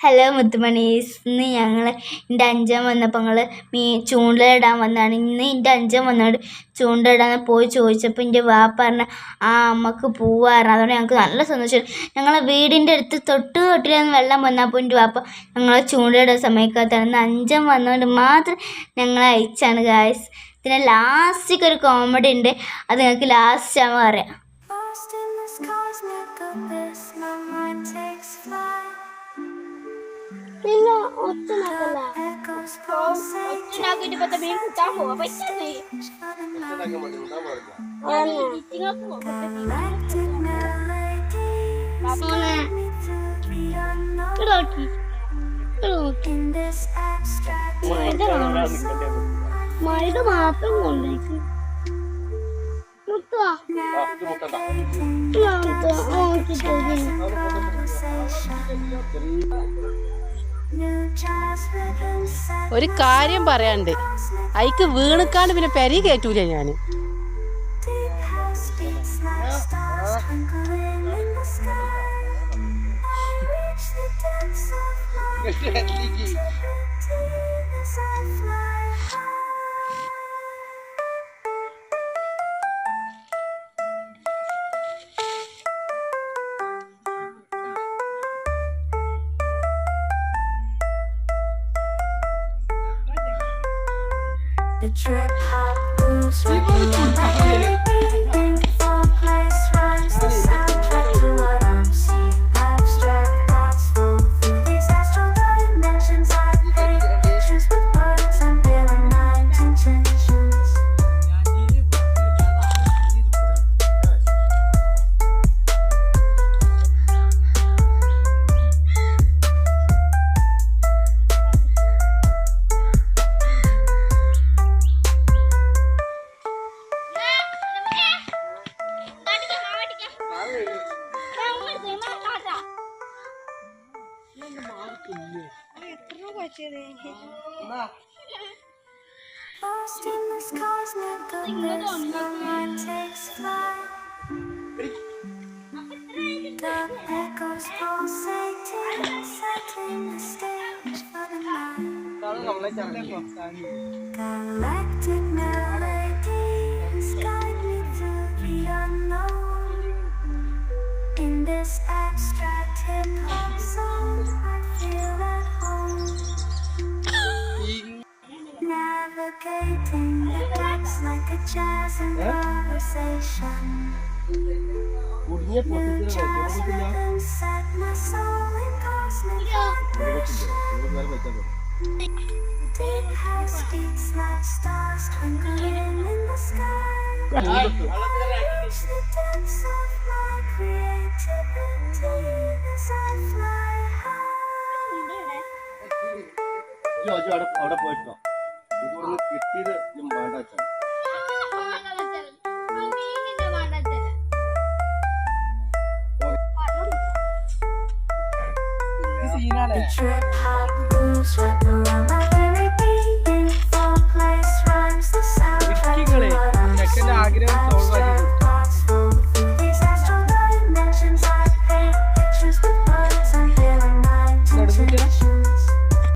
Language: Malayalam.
ഹലോ മുത്തുമണീസ് ഇന്ന് ഞങ്ങൾ എന്റെ അഞ്ചാം വന്നപ്പോൾ ഞങ്ങൾ മീ ചൂണ്ടലിടാൻ വന്നതാണ് ഇന്ന് എന്റെ അഞ്ചാം വന്നോട് ചൂണ്ടലിടാൻ പോയി ചോദിച്ചപ്പോൾ എന്റെ വാപ്പ പറഞ്ഞ ആ അമ്മയ്ക്ക് പോവാറുണ്ട് അതുകൊണ്ട് ഞങ്ങൾക്ക് നല്ല സന്തോഷം. ഞങ്ങളെ വീടിന്റെ അടുത്ത് തൊട്ട് തൊട്ടിലൊന്ന് വെള്ളം വന്നപ്പോൾ എന്റെ വാപ്പ ഞങ്ങളെ ചൂണ്ടലിടാൻ സമയക്കകത്താണ് ഇന്ന് അഞ്ചൻ വന്നതുകൊണ്ട് മാത്രം ഞങ്ങളെ അയച്ചാണ് ഗായ്സ് പിന്നെ ലാസ്റ്റിക്ക് ഒരു കോമഡി ഉണ്ട് അത് ഞങ്ങൾക്ക് ലാസ്റ്റ് ആകുമ്പോൾ അറിയാം Utu na pala. Utu na ako dapat sabihin ko tamo. Apa ito na eh? Ano? Iting ako. Papa na. Rocky. Oke. Mau itu mau apa mau lagi? Mau tuh. Mau tuh. Oh, kita ini. ഒരു കാര്യം പറയാണ്ട് അയിക്ക് വീണിക്കാണ്ട് പിന്നെ പെരി കയറ്റൂല ഞാൻ Thank house The trip hop moves right Lost in takes flight. The echoes pulsating, setting the stage for the night. Galactic melodies ഇജ്ജ് അവിടെ അവിടെ പോയിട്ടോ. ഇതൊന്ന് കിട്ടിയത് ഇജ്ജ് വേണ്ട വെച്ചാ